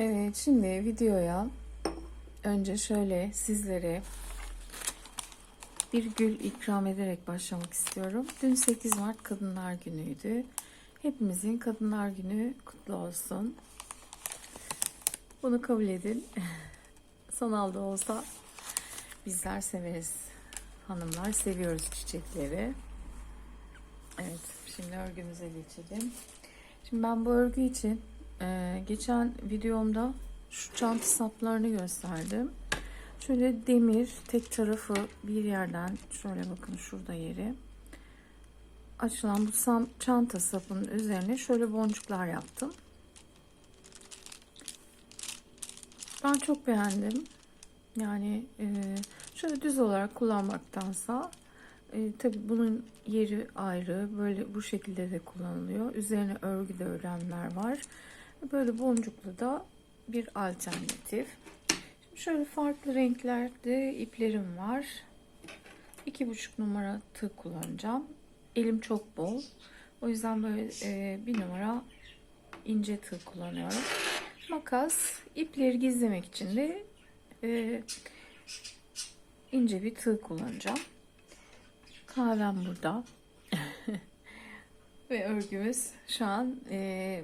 Evet, şimdi videoya önce şöyle sizlere bir gül ikram ederek başlamak istiyorum. Dün 8 Mart Kadınlar Günü'ydü. Hepimizin Kadınlar Günü kutlu olsun. Bunu kabul edin. Sanal da olsa bizler severiz. Hanımlar seviyoruz çiçekleri. Evet, şimdi örgümüze geçelim. Şimdi ben bu örgü için e, geçen videomda şu çanta saplarını gösterdim. Şöyle demir tek tarafı bir yerden şöyle bakın şurada yeri açılan bu sam, çanta sapının üzerine şöyle boncuklar yaptım. Ben çok beğendim. Yani e, şöyle düz olarak kullanmaktansa e, tabii bunun yeri ayrı. Böyle bu şekilde de kullanılıyor. Üzerine örgü de örenler var. Böyle boncuklu da bir alternatif. Şimdi şöyle farklı renklerde iplerim var. İki buçuk numara tığ kullanacağım. Elim çok bol. O yüzden böyle e, bir numara ince tığ kullanıyorum. Makas, ipleri gizlemek için de e, ince bir tığ kullanacağım. Kahvem burada. Ve örgümüz şu an e,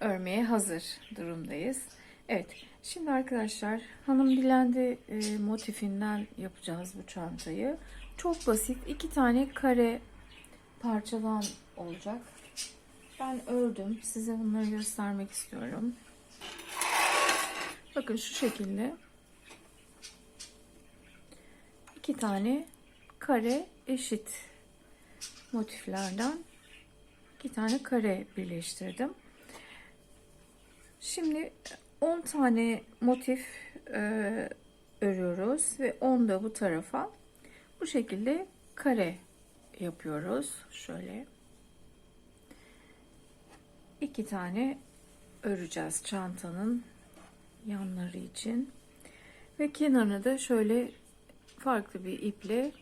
örmeye hazır durumdayız. Evet. Şimdi arkadaşlar hanım dilendi e, motifinden yapacağız bu çantayı. Çok basit. iki tane kare parçadan olacak. Ben ördüm. Size bunları göstermek istiyorum. Bakın şu şekilde. iki tane kare eşit motiflerden iki tane kare birleştirdim. Şimdi 10 tane motif e, örüyoruz ve 10 da bu tarafa bu şekilde kare yapıyoruz. Şöyle iki tane öreceğiz çantanın yanları için ve kenarını da şöyle farklı bir iple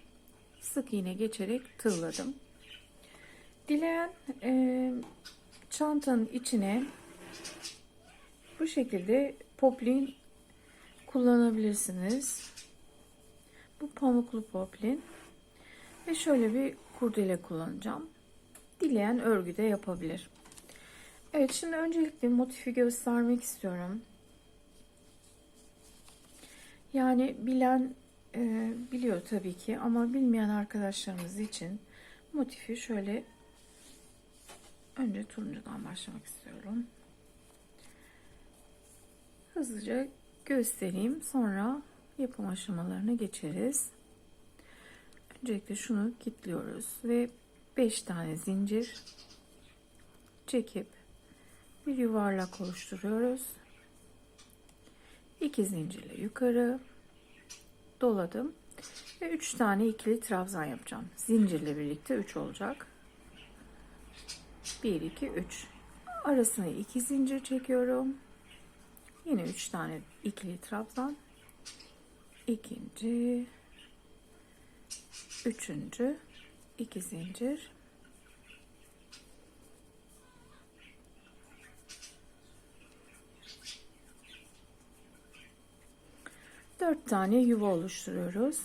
sık iğne geçerek tığladım. Dileyen e, çantanın içine bu şekilde poplin kullanabilirsiniz. Bu pamuklu poplin ve şöyle bir kurdele kullanacağım. Dileyen örgüde yapabilir. Evet şimdi öncelikle motifi göstermek istiyorum. Yani bilen e, biliyor tabii ki ama bilmeyen arkadaşlarımız için motifi şöyle önce turuncudan başlamak istiyorum. Hızlıca göstereyim sonra yapım aşamalarına geçeriz. Öncelikle şunu kilitliyoruz ve 5 tane zincir çekip bir yuvarlak oluşturuyoruz. 2 zincirle yukarı doladım ve 3 tane ikili trabzan yapacağım. Zincirle birlikte 3 olacak. 1 2 3 arasına 2 zincir çekiyorum. Yine 3 tane ikili trabzan. İkinci, üçüncü, iki zincir. Dört tane yuva oluşturuyoruz.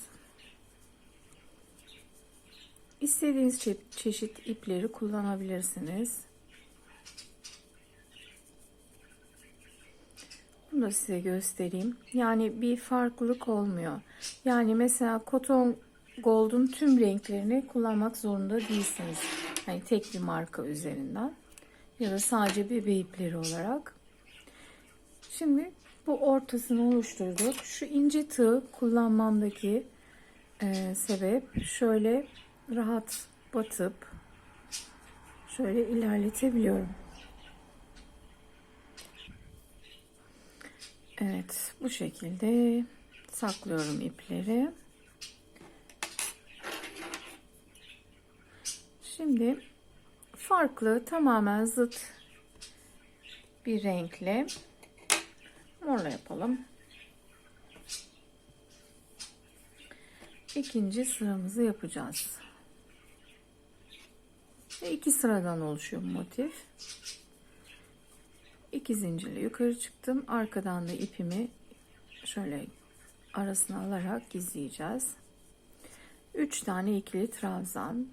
İstediğiniz çe çeşit ipleri kullanabilirsiniz. Bunu da size göstereyim. Yani bir farklılık olmuyor. Yani mesela Cotton Gold'un tüm renklerini kullanmak zorunda değilsiniz. Hani tek bir marka üzerinden. Ya da sadece bebe ipleri olarak. Şimdi bu ortasını oluşturduk. Şu ince tığ kullanmamdaki e, sebep şöyle rahat batıp şöyle ilerletebiliyorum. Evet bu şekilde saklıyorum ipleri. Şimdi farklı tamamen zıt bir renkle morla yapalım. İkinci sıramızı yapacağız. Ve iki sıradan oluşuyor motif. İki zincirle yukarı çıktım. Arkadan da ipimi şöyle arasına alarak gizleyeceğiz. 3 tane ikili trabzan,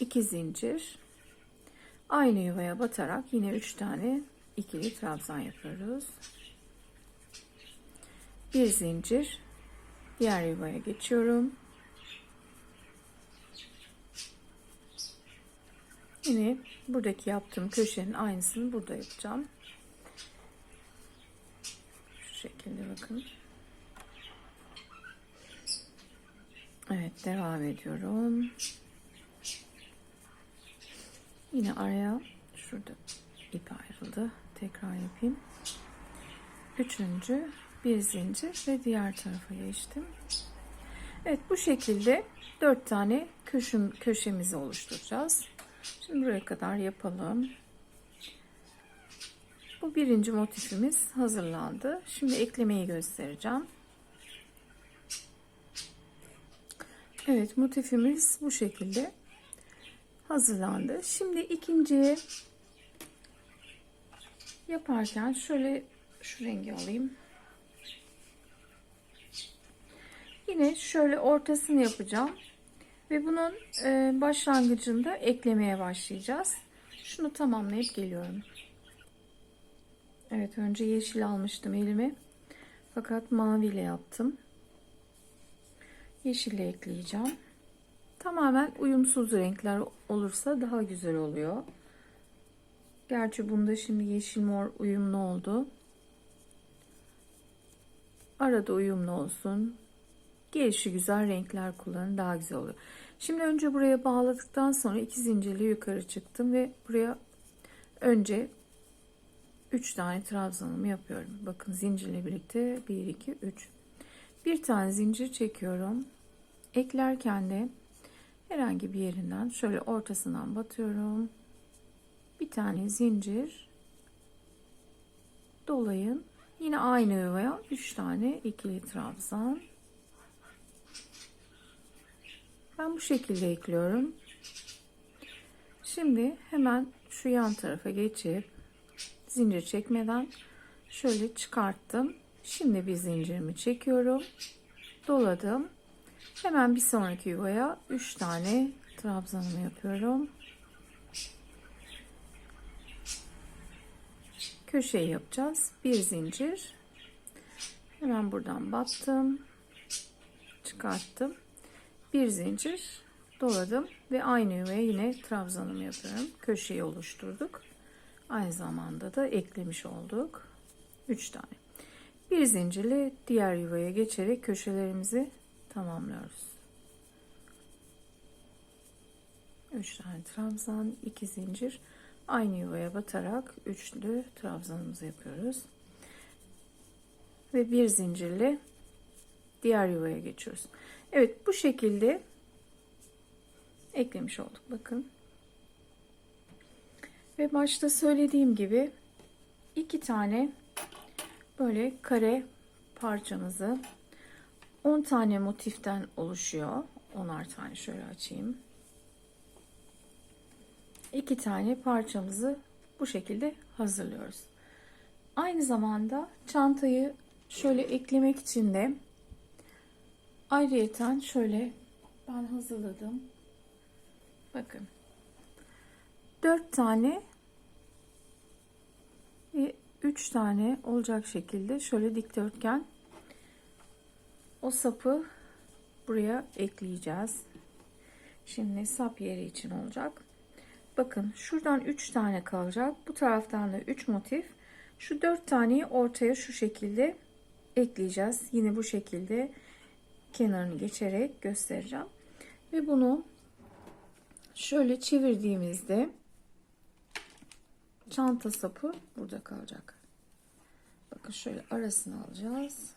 2 zincir. Aynı yuvaya batarak yine 3 tane ikili trabzan yapıyoruz. Bir zincir. Diğer yuvaya geçiyorum. Yine buradaki yaptığım köşenin aynısını burada yapacağım. Şu şekilde bakın. Evet devam ediyorum. Yine araya şurada ip ayrıldı. Tekrar yapayım. Üçüncü bir zincir ve diğer tarafa geçtim. Evet bu şekilde dört tane köşem, köşemizi oluşturacağız. Şimdi buraya kadar yapalım. Bu birinci motifimiz hazırlandı. Şimdi eklemeyi göstereceğim. Evet motifimiz bu şekilde hazırlandı. Şimdi ikinciye yaparken şöyle şu rengi alayım. Yine şöyle ortasını yapacağım. Ve bunun e, başlangıcında eklemeye başlayacağız. Şunu tamamlayıp geliyorum. Evet önce yeşil almıştım elime. Fakat maviyle yaptım. Yeşille ekleyeceğim. Tamamen uyumsuz renkler olursa daha güzel oluyor. Gerçi bunda şimdi yeşil mor uyumlu oldu. Arada uyumlu olsun. Gelişi güzel renkler kullanın daha güzel oluyor. Şimdi önce buraya bağladıktan sonra iki zincirli yukarı çıktım ve buraya önce 3 tane trabzanımı yapıyorum. Bakın zincirle birlikte 1 2 3. Bir tane zincir çekiyorum. Eklerken de herhangi bir yerinden şöyle ortasından batıyorum. Bir tane zincir dolayın. Yine aynı yuvaya 3 tane ikili trabzan. Ben bu şekilde ekliyorum. Şimdi hemen şu yan tarafa geçip zincir çekmeden şöyle çıkarttım. Şimdi bir zincirimi çekiyorum. Doladım. Hemen bir sonraki yuvaya 3 tane trabzanımı yapıyorum. Köşeyi yapacağız. Bir zincir. Hemen buradan battım. Çıkarttım bir zincir doladım ve aynı yuvaya yine trabzanımı yapıyorum. Köşeyi oluşturduk. Aynı zamanda da eklemiş olduk. 3 tane. Bir zincirle diğer yuvaya geçerek köşelerimizi tamamlıyoruz. 3 tane trabzan, 2 zincir aynı yuvaya batarak üçlü trabzanımızı yapıyoruz. Ve bir zincirle diğer yuvaya geçiyoruz. Evet bu şekilde eklemiş olduk. Bakın. Ve başta söylediğim gibi iki tane böyle kare parçamızı 10 tane motiften oluşuyor. 10'ar tane şöyle açayım. İki tane parçamızı bu şekilde hazırlıyoruz. Aynı zamanda çantayı şöyle eklemek için de Ayrıyeten şöyle ben hazırladım. Bakın. 4 tane ve 3 tane olacak şekilde şöyle dikdörtgen o sapı buraya ekleyeceğiz. Şimdi sap yeri için olacak. Bakın şuradan 3 tane kalacak. Bu taraftan da 3 motif. Şu 4 taneyi ortaya şu şekilde ekleyeceğiz. Yine bu şekilde kenarını geçerek göstereceğim. Ve bunu şöyle çevirdiğimizde çanta sapı burada kalacak. Bakın şöyle arasını alacağız.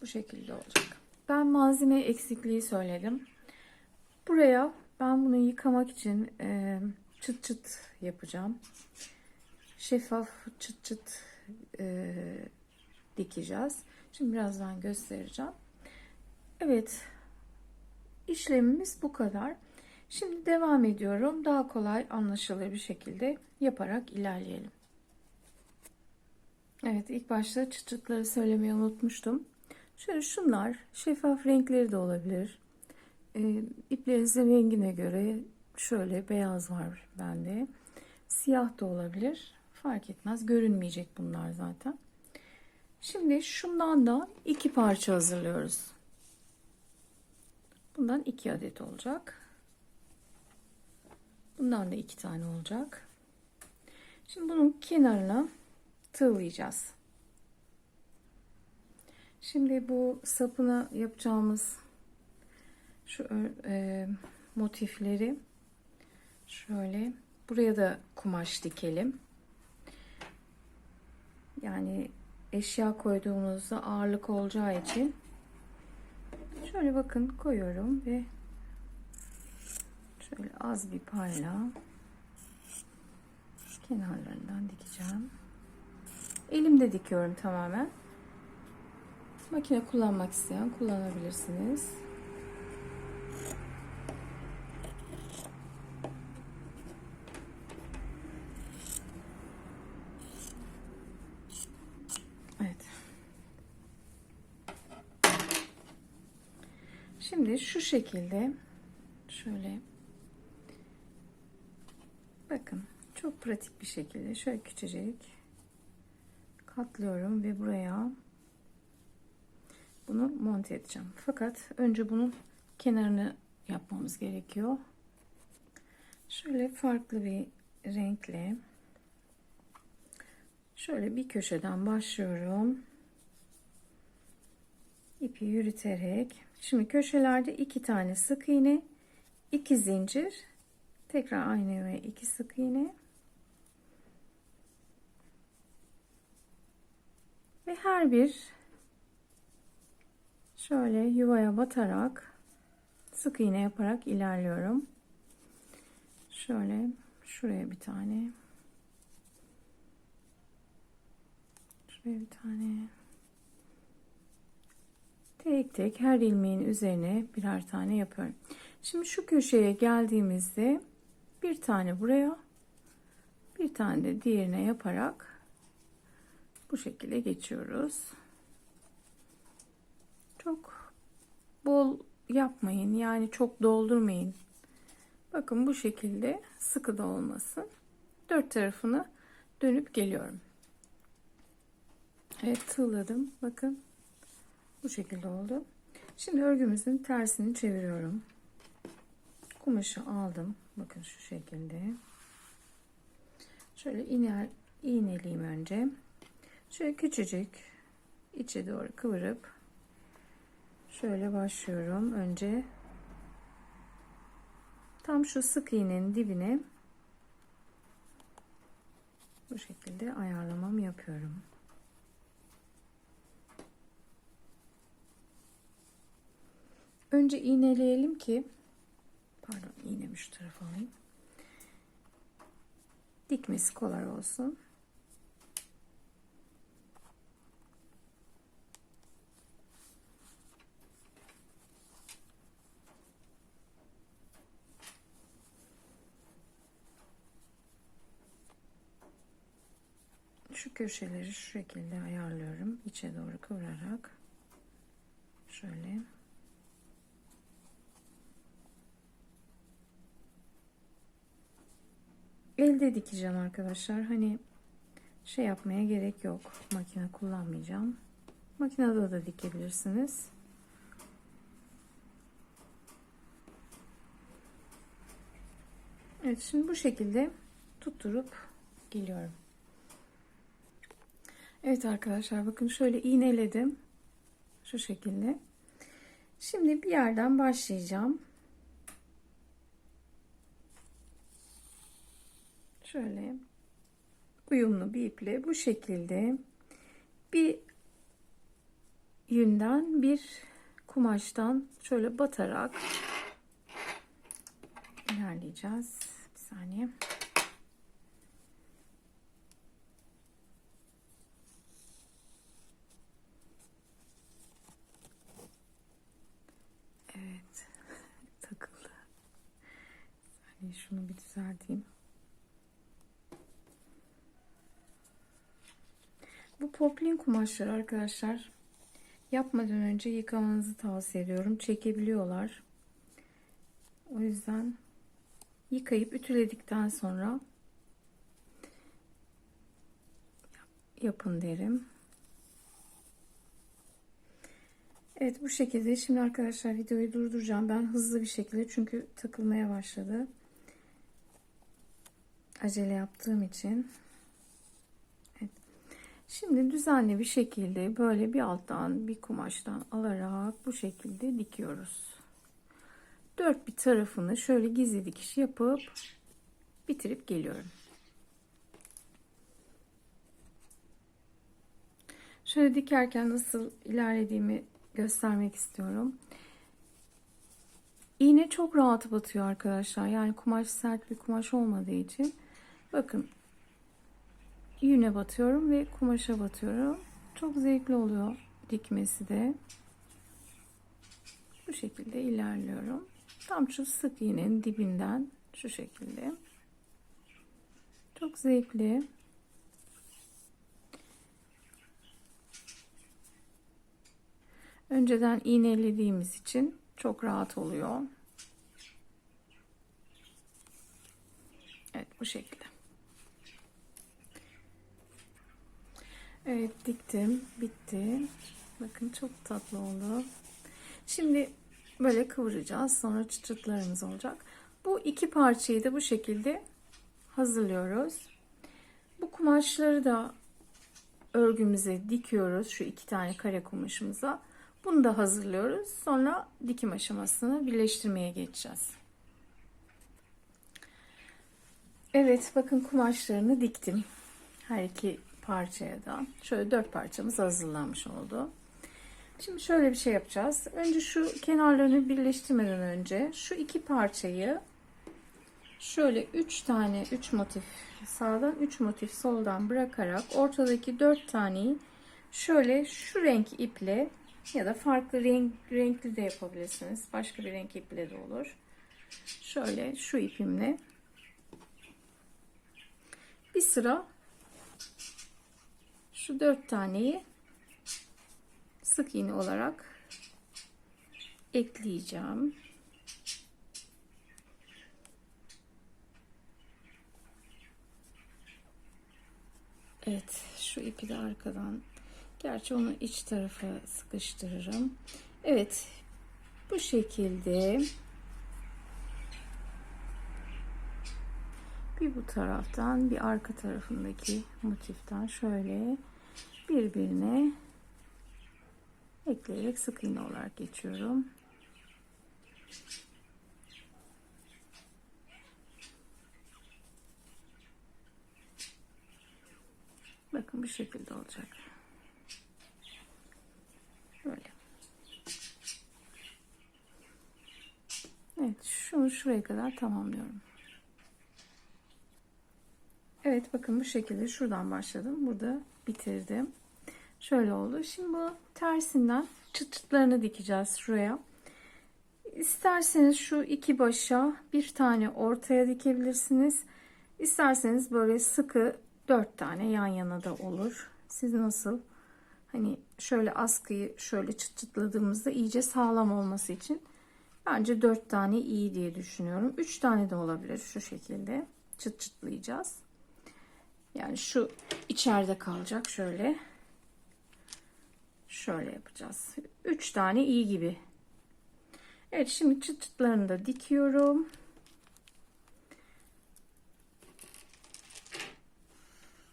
Bu şekilde olacak. Ben malzeme eksikliği söyledim. Buraya ben bunu yıkamak için e, çıt çıt yapacağım. Şeffaf çıt çıt e, dikeceğiz. Şimdi birazdan göstereceğim. Evet. işlemimiz bu kadar. Şimdi devam ediyorum. Daha kolay anlaşılır bir şekilde yaparak ilerleyelim. Evet ilk başta çıt çıtları söylemeyi unutmuştum. Şöyle şunlar şeffaf renkleri de olabilir. E, iplerinizin rengine göre şöyle beyaz var bende. Siyah da olabilir. Fark etmez. Görünmeyecek bunlar zaten. Şimdi şundan da iki parça hazırlıyoruz. Bundan iki adet olacak. Bundan da iki tane olacak. Şimdi bunun kenarına tığlayacağız. Şimdi bu sapına yapacağımız şu e, motifleri şöyle buraya da kumaş dikelim. Yani eşya koyduğumuzda ağırlık olacağı için şöyle bakın koyuyorum ve şöyle az bir payla kenarlarından dikeceğim. Elimde dikiyorum tamamen. Makine kullanmak isteyen kullanabilirsiniz. Evet. Şimdi şu şekilde şöyle bakın çok pratik bir şekilde şöyle küçücük katlıyorum ve buraya bunu monte edeceğim. Fakat önce bunun kenarını yapmamız gerekiyor. Şöyle farklı bir renkle şöyle bir köşeden başlıyorum. İpi yürüterek şimdi köşelerde iki tane sık iğne, iki zincir, tekrar aynı ve iki sık iğne ve her bir şöyle yuvaya batarak sık iğne yaparak ilerliyorum. Şöyle şuraya bir tane. Şuraya bir tane. Tek tek her ilmeğin üzerine birer tane yapıyorum. Şimdi şu köşeye geldiğimizde bir tane buraya bir tane de diğerine yaparak bu şekilde geçiyoruz. Çok bol yapmayın. Yani çok doldurmayın. Bakın bu şekilde sıkı da olmasın. Dört tarafını dönüp geliyorum. Evet tığladım. Bakın bu şekilde oldu. Şimdi örgümüzün tersini çeviriyorum. Kumaşı aldım. Bakın şu şekilde. Şöyle iner, iğneleyeyim önce. Şöyle küçücük içe doğru kıvırıp şöyle başlıyorum. Önce tam şu sık iğnenin dibine bu şekilde ayarlamamı yapıyorum. Önce iğneleyelim ki pardon iğnemi şu tarafa alayım. Dikmesi kolay olsun. şu köşeleri şu şekilde ayarlıyorum içe doğru kıvırarak şöyle elde dikeceğim arkadaşlar hani şey yapmaya gerek yok makine kullanmayacağım makinede da dikebilirsiniz Evet şimdi bu şekilde tutturup geliyorum Evet arkadaşlar bakın şöyle iğneledim. Şu şekilde. Şimdi bir yerden başlayacağım. Şöyle uyumlu bir iple bu şekilde bir yünden bir kumaştan şöyle batarak ilerleyeceğiz. Bir saniye. şunu bir düzelteyim. Poplin kumaşları arkadaşlar yapmadan önce yıkamanızı tavsiye ediyorum. Çekebiliyorlar. O yüzden yıkayıp ütüledikten sonra yapın derim. Evet bu şekilde. Şimdi arkadaşlar videoyu durduracağım. Ben hızlı bir şekilde çünkü takılmaya başladı. Acele yaptığım için. Şimdi düzenli bir şekilde böyle bir alttan bir kumaştan alarak bu şekilde dikiyoruz. Dört bir tarafını şöyle gizli dikiş yapıp bitirip geliyorum. Şöyle dikerken nasıl ilerlediğimi göstermek istiyorum. İğne çok rahat batıyor arkadaşlar. Yani kumaş sert bir kumaş olmadığı için. Bakın yüne batıyorum ve kumaşa batıyorum. Çok zevkli oluyor dikmesi de. Bu şekilde ilerliyorum. Tam şu sık iğnenin dibinden şu şekilde. Çok zevkli. Önceden iğnelediğimiz için çok rahat oluyor. Evet bu şekilde. Evet diktim. Bitti. Bakın çok tatlı oldu. Şimdi böyle kıvıracağız. Sonra çıtırtlarımız olacak. Bu iki parçayı da bu şekilde hazırlıyoruz. Bu kumaşları da örgümüze dikiyoruz. Şu iki tane kare kumaşımıza. Bunu da hazırlıyoruz. Sonra dikim aşamasını birleştirmeye geçeceğiz. Evet bakın kumaşlarını diktim. Her iki parçaya da. Şöyle dört parçamız hazırlanmış oldu. Şimdi şöyle bir şey yapacağız. Önce şu kenarlarını birleştirmeden önce şu iki parçayı şöyle üç tane üç motif sağdan üç motif soldan bırakarak ortadaki dört taneyi şöyle şu renk iple ya da farklı renk, renkli de yapabilirsiniz. Başka bir renk iple de olur. Şöyle şu ipimle bir sıra şu dört taneyi sık iğne olarak ekleyeceğim. Evet şu ipi de arkadan gerçi onu iç tarafa sıkıştırırım. Evet bu şekilde bir bu taraftan bir arka tarafındaki motiften şöyle birbirine ekleyerek sık iğne olarak geçiyorum. Bakın bu şekilde olacak. Böyle. Evet, şunu şuraya kadar tamamlıyorum. Evet, bakın bu şekilde şuradan başladım. Burada bitirdim. Şöyle oldu. Şimdi bu tersinden çıt çıtlarını dikeceğiz şuraya. İsterseniz şu iki başa bir tane ortaya dikebilirsiniz. İsterseniz böyle sıkı dört tane yan yana da olur. Siz nasıl hani şöyle askıyı şöyle çıt çıtladığımızda iyice sağlam olması için bence dört tane iyi diye düşünüyorum. Üç tane de olabilir şu şekilde çıt çıtlayacağız. Yani şu içeride kalacak şöyle. Şöyle yapacağız. Üç tane iyi gibi. Evet şimdi çıt çıtlarını da dikiyorum.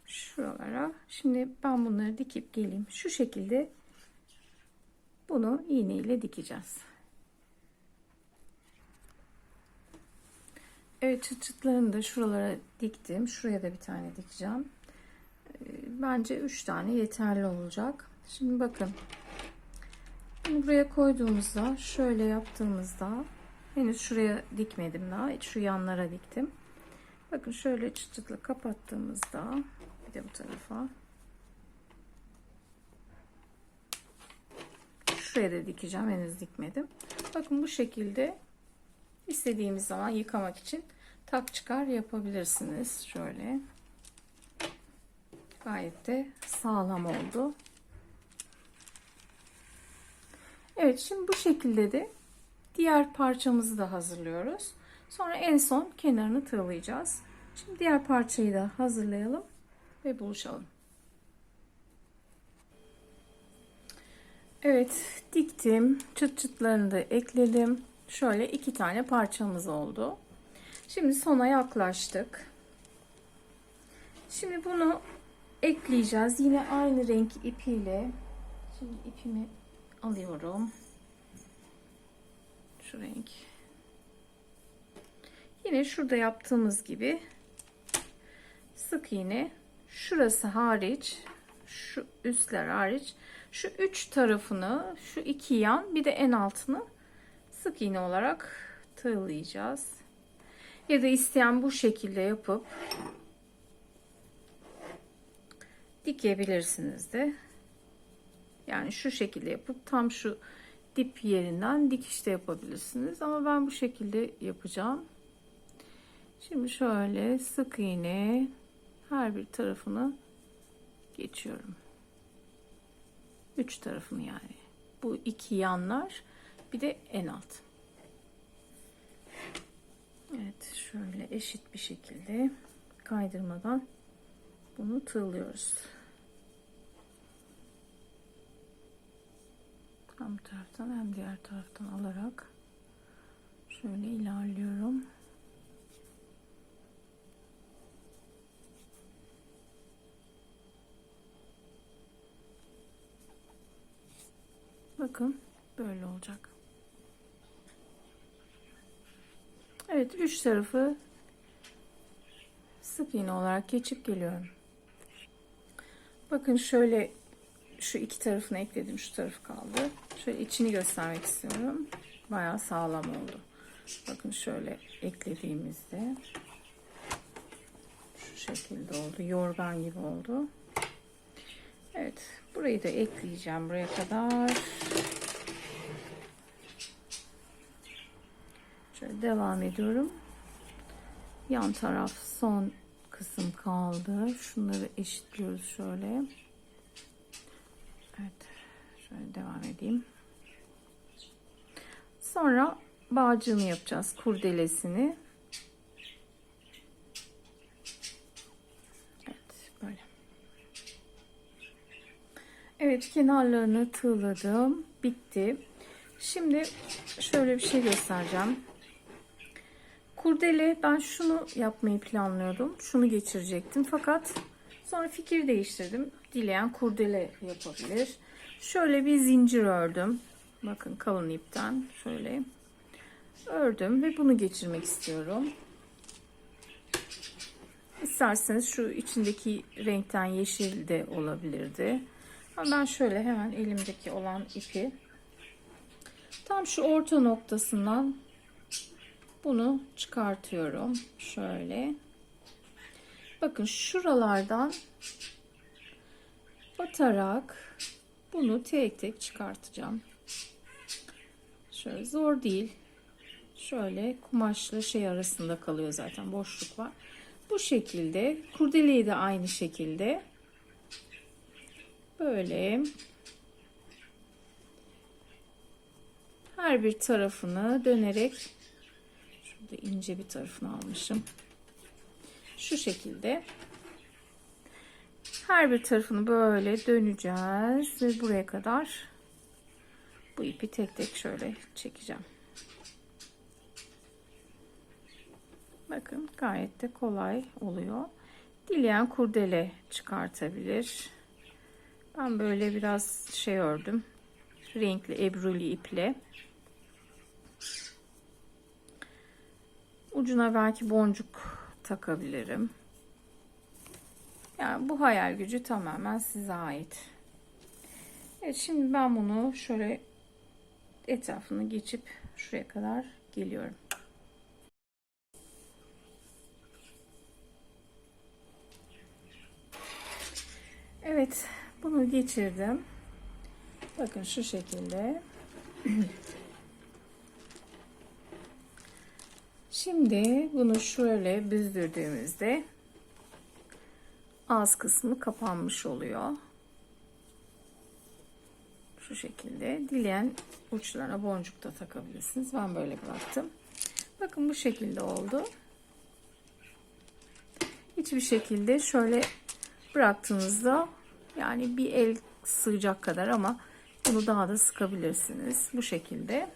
Şuralara. Şimdi ben bunları dikip geleyim. Şu şekilde bunu iğne ile dikeceğiz. Evet çıt çıtlarını da şuralara diktim. Şuraya da bir tane dikeceğim. Bence 3 tane yeterli olacak. Şimdi bakın. Bunu buraya koyduğumuzda şöyle yaptığımızda henüz şuraya dikmedim daha. Şu yanlara diktim. Bakın şöyle çıt çıtla kapattığımızda bir de bu tarafa şuraya da dikeceğim. Henüz dikmedim. Bakın bu şekilde istediğimiz zaman yıkamak için tak çıkar yapabilirsiniz. Şöyle. Gayet de sağlam oldu. Evet şimdi bu şekilde de diğer parçamızı da hazırlıyoruz. Sonra en son kenarını tığlayacağız. Şimdi diğer parçayı da hazırlayalım ve buluşalım. Evet diktim. Çıt çıtlarını da ekledim. Şöyle iki tane parçamız oldu. Şimdi sona yaklaştık. Şimdi bunu ekleyeceğiz. Yine aynı renk ipiyle. Şimdi ipimi alıyorum. Şu renk. Yine şurada yaptığımız gibi sık iğne şurası hariç şu üstler hariç şu üç tarafını şu iki yan bir de en altını sık iğne olarak tığlayacağız. Ya da isteyen bu şekilde yapıp dikebilirsiniz de. Yani şu şekilde yapıp tam şu dip yerinden dikiş de yapabilirsiniz. Ama ben bu şekilde yapacağım. Şimdi şöyle sık iğne her bir tarafını geçiyorum. Üç tarafını yani. Bu iki yanlar bir de en alt. Evet şöyle eşit bir şekilde kaydırmadan bunu tığlıyoruz. Hem bu taraftan hem diğer taraftan alarak şöyle ilerliyorum. Bakın böyle olacak. Evet üç tarafı sık iğne olarak geçip geliyorum. Bakın şöyle şu iki tarafını ekledim. Şu tarafı kaldı. Şöyle içini göstermek istiyorum. Bayağı sağlam oldu. Bakın şöyle eklediğimizde şu şekilde oldu. Yorgan gibi oldu. Evet. Burayı da ekleyeceğim buraya kadar. Şöyle devam ediyorum. Yan taraf son kısım kaldı. Şunları eşitliyoruz şöyle. Evet. Şöyle devam edeyim. Sonra bağcığını yapacağız. Kurdelesini. Evet. Böyle. Evet. Kenarlarını tığladım. Bitti. Şimdi şöyle bir şey göstereceğim. Kurdele ben şunu yapmayı planlıyordum. Şunu geçirecektim. Fakat sonra fikir değiştirdim. Dileyen kurdele yapabilir. Şöyle bir zincir ördüm. Bakın kalın ipten şöyle ördüm ve bunu geçirmek istiyorum. İsterseniz şu içindeki renkten yeşil de olabilirdi. Ama ben şöyle hemen elimdeki olan ipi tam şu orta noktasından bunu çıkartıyorum. Şöyle. Bakın şuralardan batarak bunu tek tek çıkartacağım. Şöyle zor değil. Şöyle kumaşlı şey arasında kalıyor zaten boşluk var. Bu şekilde kurdeleyi de aynı şekilde böyle her bir tarafını dönerek şurada ince bir tarafını almışım. Şu şekilde her bir tarafını böyle döneceğiz ve buraya kadar bu ipi tek tek şöyle çekeceğim. Bakın gayet de kolay oluyor. Dileyen kurdele çıkartabilir. Ben böyle biraz şey ördüm. Renkli ebruli iple. Ucuna belki boncuk takabilirim. Yani bu hayal gücü tamamen size ait. Evet şimdi ben bunu şöyle etrafını geçip şuraya kadar geliyorum. Evet bunu geçirdim. Bakın şu şekilde. Şimdi bunu şöyle büzdürdüğümüzde ağız kısmı kapanmış oluyor. Şu şekilde. Dileyen uçlarına boncuk da takabilirsiniz. Ben böyle bıraktım. Bakın bu şekilde oldu. Hiçbir şekilde şöyle bıraktığınızda yani bir el sığacak kadar ama bunu daha da sıkabilirsiniz. Bu şekilde.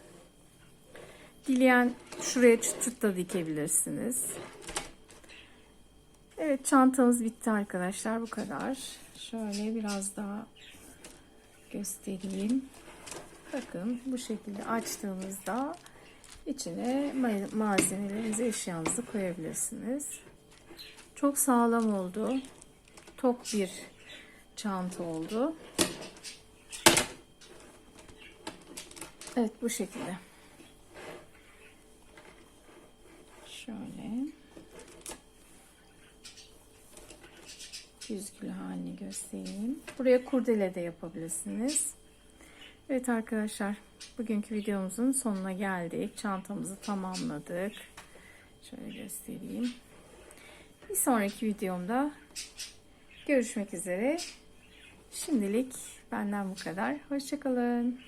Dileyen şuraya çıt çıt da dikebilirsiniz. Evet çantamız bitti arkadaşlar. Bu kadar. Şöyle biraz daha göstereyim. Bakın bu şekilde açtığımızda içine ma- malzemelerinizi, eşyanızı koyabilirsiniz. Çok sağlam oldu. Tok bir çanta oldu. Evet bu şekilde. Şöyle. Yüzgülü halini göstereyim. Buraya kurdele de yapabilirsiniz. Evet arkadaşlar. Bugünkü videomuzun sonuna geldik. Çantamızı tamamladık. Şöyle göstereyim. Bir sonraki videomda görüşmek üzere. Şimdilik benden bu kadar. Hoşçakalın.